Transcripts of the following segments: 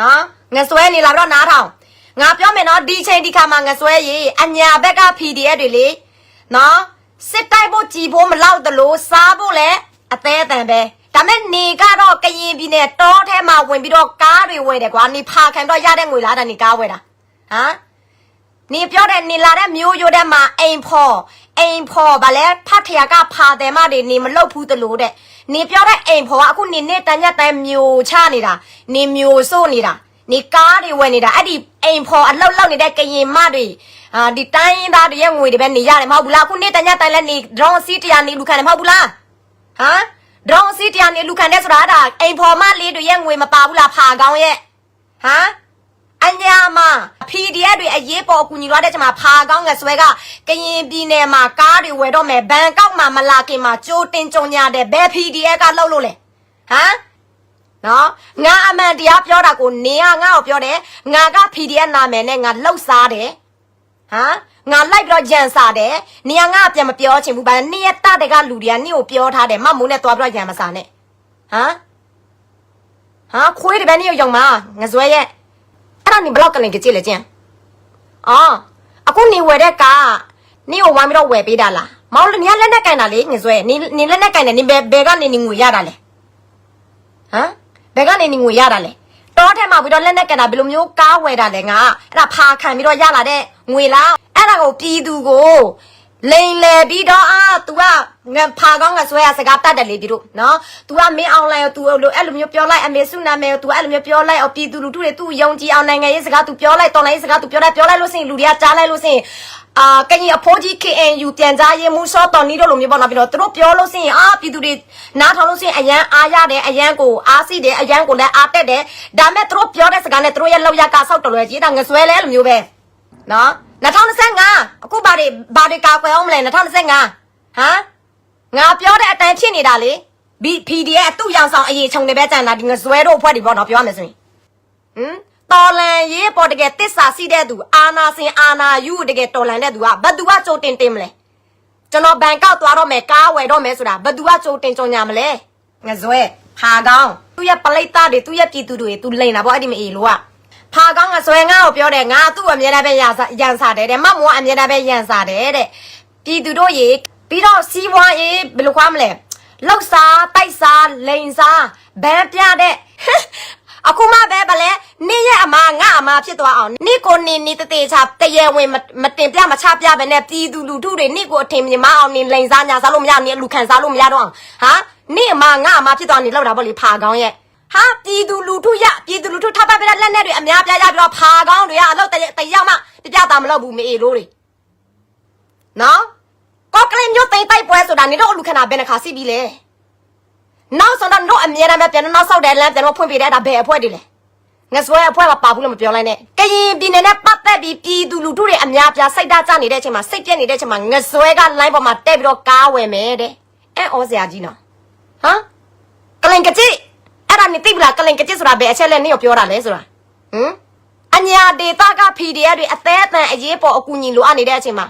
နော်ငဆွဲနေလာပြီးတော့နားထောင်ငါပြောမယ်နော်ဒီချိန်ဒီခါမှာငဆွဲရေအညာဘက်က PDF တွေလေနော်စစ်တိုက်ဖို့ကြည်ဖို့မလောက်တလို့စားဖို့လည်းအသေးအတန်ပဲဒါမဲ့နေကတော့ကရင်ပြည်နယ်တောထဲမှာဝင်ပြီးတော့ကားတွေဝယ်တယ်ကွာနေဖာခံတော့ရတဲ့ငွေလားတာနေကားဝယ်တာဟမ် နေပြောတဲ့နေလာတဲ့မျိုးရိုးတဲ့မှာအိမ်ဖော်အိမ်ဖော်ဗာလဲဖတ်ထရကဖာတယ်မတွေနေမလုတ်ဘူးတလို့တဲ့နေပြောတဲ့အိမ်ဖော်ကအခုနေနေတန်ညက်တန်မျိုးချနေတာနေမျိုးစိုးနေတာနေကားတွေဝယ်နေတာအဲ့ဒီအိမ်ဖော်အလောက်လောက်နေတဲ့ကရင်မတွေအာဒီတိုင်းရင်းသားတွေရဲ့ငွေတွေပဲနေရတယ်မဟုတ်ဘူးလားအခုနေတန်ညက်တန်လဲနေ drone စီးတရားနေလူခံတယ်မဟုတ်ဘူးလားဟမ် drone စီးတရားနေလူခံတဲ့ဆိုတာအဲ့ဒါအိမ်ဖော်မလေးတွေရဲ့ငွေမပါဘူးလားဖာကောင်းရဲ့ဟမ် အညာမ PDF တွေအရေးပေါ်အကူညီရတဲ့ချိန်မှာဖာကောင်းငဆွဲကကရင်ပြည်နယ်မှာကားတွေဝယ်တော့မယ်ဘန်ကောက်မှာမလာခင်မှာကြိုးတင်ကြုံညာတဲ့ဘယ် PDF ကလှုပ်လို့လဲဟမ်နော်ငါအမှန်တရားပြောတာကိုနေကငါ့ကိုပြောတယ်ငါက PDF နာမည်နဲ့ငါလှုပ်စားတယ်ဟမ်ငါလိုက်ပြီးတော့ကြံစားတယ်နေကငါပြန်မပြောချင်ဘူးဗျာနေရတတဲ့ကလူတွေကနေကိုပြောထားတယ်မမိုးနဲ့သွားပြီးတော့ကြံမစားနဲ့ဟမ်ဟာခွေးတပည့်နေရောက်မှာငဆွဲရဲ့ အဲ့ဒါနေဘလောက်ကလင်ကြည့်လေကျင်းအော်အခုနေဝယ်တဲ့ကားနေကိုဝမ်းပြီးတော့ဝယ်ပေးတာလားမောင်လည်းနေလက်နဲ့ကင်တာလေငဆွဲနေနေလက်နဲ့ကင်တယ်နေဘယ်ဘယ်ကနေနေငွေရတာလဲဟမ်ဘယ်ကနေနေငွေရတာလဲတောထဲမှာပြီးတော့လက်နဲ့ကင်တာဘယ်လိုမျိုးကားဝယ်တာလဲငါအဲ့ဒါဖာခံပြီးတော့ရလာတဲ့ငွေလားအဲ့ဒါကိုပြည်သူကို လိန်လေပြီးတော့အာ तू ကငါဖာကောင်းငါဆွဲရစကားတတ်တယ်လေဒီတို့နော် तू ကမင်းအောင်လိုက် तू လို့အဲ့လိုမျိုးပြောလိုက်အမေစုနာမည် तू အဲ့လိုမျိုးပြောလိုက်အော်ပြည်သူလူထုတွေ तू ယုံကြည်အောင်နိုင်ငံရေးစကား तू ပြောလိုက်တော်လိုင်းရေးစကား तू ပြောလိုက်ပြောလိုက်လို့စင်လူတွေကကြားလိုက်လို့စင်အာကရင်အဖိုးကြီး KNU ပြန်ကြားရေးမှုစောတော်နီးတို့လိုမျိုးပေါ့နော်ပြီးတော့သူတို့ပြောလို့စင်အာပြည်သူတွေနားထောင်လို့စင်အရန်အားရတယ်အရန်ကိုအားစီတယ်အရန်ကိုလည်းအားတက်တယ်ဒါမဲ့သူတို့ပြောတဲ့စကားနဲ့သူတို့ရဲ့လောက်ရကဆောက်တော်လွယ်ကြီးဒါငဆွဲလဲအဲ့လိုမျိုးပဲနော် 2025အခုဘာတွေဘာတွေကာကွယ်အောင်မလဲ2025ဟမ်ငါပြောတဲ့အတန်ဖြစ်နေတာလေဘီ PDF အတူရောင်ဆောင်အရေးခြုံနေပဲကြံတာဒီငဇွဲတို့အဖွဲ့တွေပေါ့နော်ပြောရမယ်ဆိုရင်ဟမ်တော်လန်ရေးပေါ်တကယ်တစ္ဆာစီတဲ့သူအာနာစင်အာနာယူတကယ်တော်လန်တဲ့သူကဘသူကကြိုတင်တင်မလဲကျွန်တော်ဘန်ကောက်သွားတော့မယ်ကားဝယ်တော့မယ်ဆိုတာဘသူကကြိုတင်ကြုံညာမလဲငဇွဲဖာကောင်းသူ့ရဲ့ပလိတ်သားတွေသူ့ရဲ့ပြည်သူတွေသူလိန်တာပေါ့အဲ့ဒီမအေလို့က ဖာကောင်းငဇွဲငါ့ကိုပြောတယ်ငါသူ့အမြဲတမ်းပဲရန်ရန်စားတယ်တဲ့မမောအမြဲတမ်းပဲရန်စားတယ်တဲ့ပြည်သူတို့ရေပြီးတော့စီးပွားရေးဘယ်လိုခွားမလဲလောက်စားတိုက်စားလိန်စားဘန်းပြတဲ့အခုမှပဲဗလဲနေရဲ့အမငါအမဖြစ်သွားအောင်နေကိုနေနေတသေးချတရေဝင်မမတင်ပြမချပြပဲနဲ့ပြည်သူလူထုတွေနေကိုအထင်မြင်မအောင်နေလိန်စားညာစားလို့မရနေလူခံစားလို့မရတော့အောင်ဟာနေအမငါအမဖြစ်သွားနေလောက်တာပေါ့လေဖာကောင်းရဲ့ ဟာပြည်သူလူထုရပြည်သူလူထုထောက်ပံ့ပေးတဲ့လက်နဲ့တွေအများပြားရပြီးတော့ဖာကောင်းတွေကအလောက်တရတယောက်မှပြပြတာမလုပ်ဘူးမေအေလို့တွေနော်ကောက်ကလေးမျိုးတိမ်တိုက်ပွဲဆိုတာနေတော့လူခဏဘယ်နှခါစီးပြီးလဲနောက်ဆုံးတော့တို့အမြဲတမ်းပဲပြန်တော့နောက်ဆောက်တယ်လမ်းပြန်တော့ဖွင့်ပေးတဲ့ဒါဘယ်အဖွဲ့တွေလဲငါစွဲအဖွဲ့ကပါဘူးလို့မပြောလိုက်နဲ့ကရင်ပြည်နယ်နဲ့ပတ်သက်ပြီးပြည်သူလူထုတွေအများပြားစိတ်ဓာတ်ကျနေတဲ့အချိန်မှာစိတ်ပြက်နေတဲ့အချိန်မှာငါစွဲကလိုင်းပေါ်မှာတက်ပြီးတော့ကားဝယ်မယ်တဲ့အဲဩစရာကြီးနော်ဟမ်ကလင်ကကြည့် အဲ့ဒါနေသိပလားကလင်ကကြည့်ဆိုတာဘယ်အချက်လဲနင့်ကိုပြောတာလဲဆိုတာဟမ်အညာဒေတာက PDF တွေအသေးအတန်အရေးပေါ်အကူအညီလိုအပ်နေတဲ့အချိန်မှာ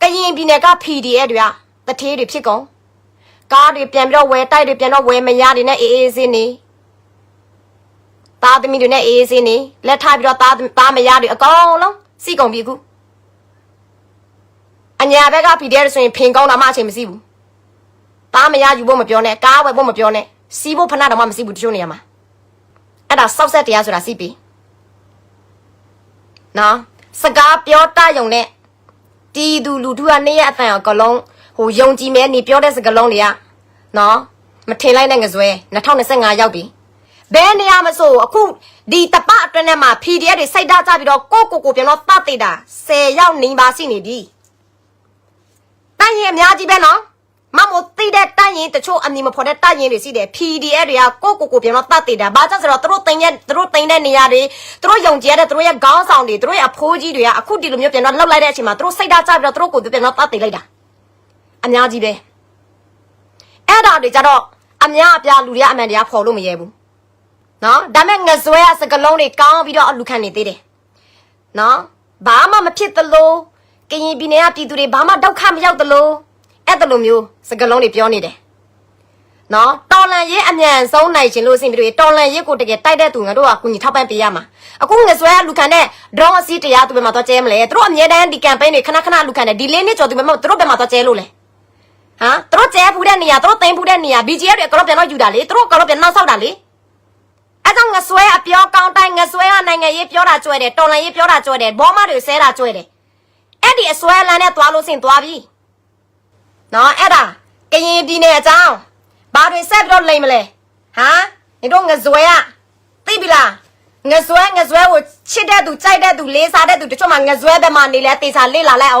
ကရင်ပြည်နယ်က PDF တွေကတထေးတွေဖြစ်ကုန်ကားတွေပြန်ပြီးတော့ဝယ်တိုက်တွေပြန်တော့ဝယ်မရတွေနဲ့အေးအေးစင်းနေသားသမီးတွေနဲ့အေးအေးစင်းနေလက်ထားပြီးတော့သားသားမရတွေအကောင်လုံးစီကုန်ပြီအခုအညာဘက်က PDF ဆိုရင်ဖင်ကောင်းတာမှအချိန်မရှိဘူးသားမရယူဖို့မပြောနဲ့ကားဝယ်ဖို့မပြောနဲ့ စီးဖို့ဖဏတော့မှမရှိဘူးတချို့နေရာမှာအဲ့ဒါစောက်ဆက်တရားဆိုတာစီးပြီနော်စကားပြောတယုံနဲ့တီးသူလူထုကနေရအတန်အကလုံးဟိုယုံကြည်မဲနေပြောတဲ့စကားလုံးတွေကနော်မထင်လိုက်နဲ့ငစွဲ2025ရောက်ပြီဘယ်နေရာမဆိုအခုဒီတပအတွင်းထဲမှာ PDF တွေစိုက်ထားကြပြီးတော့ကိုကိုကိုပြန်တော့တတ်သေးတာ10ရောက်နေပါရှိနေပြီတန့်ရင်အများကြီးပဲနော် မမို့သိတဲ့တန့်ရင်တချို့အမည်မဖော်တဲ့တန့်ရင်တွေရှိတယ် PDF တွေကကိုကိုကိုပြန်တော့တတ်သေးတာဘာကြောင့်ဆိုတော့သူတို့တင်ရဲ့သူတို့တင်တဲ့နေရာတွေသူတို့ယုံကြည်ရတဲ့သူတို့ရဲ့ခေါင်းဆောင်တွေသူတို့ရဲ့အဖိုးကြီးတွေကအခုဒီလိုမျိုးပြန်တော့လှုပ်လိုက်တဲ့အချိန်မှာသူတို့စိတ်ဓာတ်ကျပြီးတော့သူတို့ကိုယ်သူပြန်တော့တတ်သေးလိုက်တာအများကြီးပဲအဲ့ဒါတွေကြတော့အများအပြားလူတွေကအမှန်တရားဖော်လို့မရဲဘူးနော်ဒါမဲ့ငစွဲကစကလုံးတွေကောင်းပြီးတော့အလူခံနေသေးတယ်နော်ဘာမှမဖြစ်သလိုကရင်ပြည်နယ်ကပြည်သူတွေဘာမှဒုက္ခမရောက်သလို အဲ့တလိုမျိုးစကလုံးတွေပြောနေတယ်နော်တော်လန်ရေးအမြန်ဆုံးနိုင်ခြင်းလို့အဆင်ပြေတယ်တော်လန်ရေးကိုတကယ်တိုက်တဲ့သူငါတို့ကကုညီထောက်ပံ့ပေးရမှာအခုငဆွဲလူခံတဲ့ဒရောအစီတရားသူဘယ်မှာတော့ကျဲမလဲသူတို့အမြဲတမ်းဒီကမ်ပိန်းတွေခဏခဏလူခံတယ်ဒီလေးနှစ်ကျော်သူဘယ်မှာသူတို့ဘယ်မှာတော့ကျဲလို့လဲဟမ်သူတို့ကျဲဖူးတဲ့နေရာသူတို့သိမ်းဖူးတဲ့နေရာ BGF တွေကတော့ပြန်တော့ယူတာလေသူတို့ကတော့ပြန်နောက်ဆောက်တာလေအဲကြောင့်ငဆွဲအပြောကောင်းတိုင်းငဆွဲကနိုင်ငံရေးပြောတာကြွယ်တယ်တော်လန်ရေးပြောတာကြွယ်တယ်ဘောမတွေဆဲတာကြွယ်တယ်အဲ့ဒီအစွဲလန်းနဲ့သွားလို့စင်သွားပြီ နော်အဲ့ဒါကရင်ပြည်နယ်အကြောင်းဘာတွေဆက်ပြီးတော့လိမ့်မလဲဟာညီတို့ငဇွဲอ่ะသိပြီလားငဇွဲငဇွဲကိုချစ်တဲ့သူကြိုက်တဲ့သူလေးစားတဲ့သူတချို့မှငဇွဲဘက်မှာနေလဲတေချာလေးလာလိုက်အောင်